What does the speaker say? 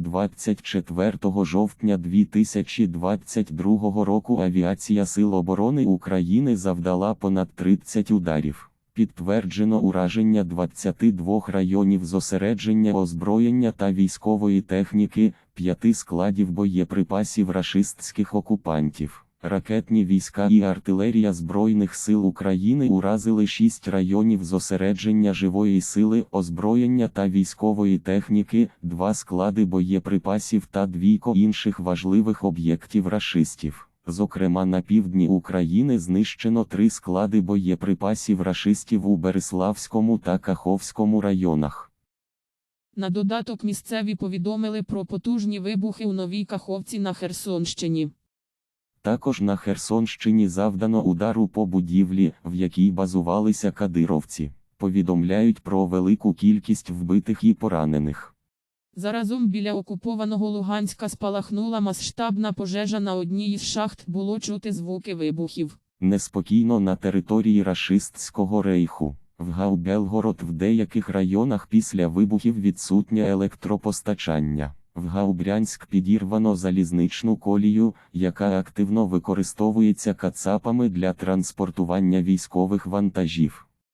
24 жовтня 2022 року авіація Сил оборони України завдала понад 30 ударів. Підтверджено ураження 22 районів зосередження озброєння та військової техніки, п'яти складів боєприпасів рашистських окупантів. Ракетні війська і артилерія Збройних сил України уразили шість районів зосередження живої сили, озброєння та військової техніки, два склади боєприпасів та двійко інших важливих об'єктів рашистів. Зокрема, на півдні України знищено три склади боєприпасів рашистів у Береславському та Каховському районах. На додаток місцеві повідомили про потужні вибухи у Новій Каховці на Херсонщині. Також на Херсонщині завдано удару по будівлі, в якій базувалися кадировці. Повідомляють про велику кількість вбитих і поранених. Заразом біля окупованого Луганська спалахнула масштабна пожежа на одній із шахт, було чути звуки вибухів. Неспокійно на території рашистського рейху. В Гаубелгород в деяких районах після вибухів відсутнє електропостачання. В Гаубрянськ підірвано залізничну колію, яка активно використовується кацапами для транспортування військових вантажів.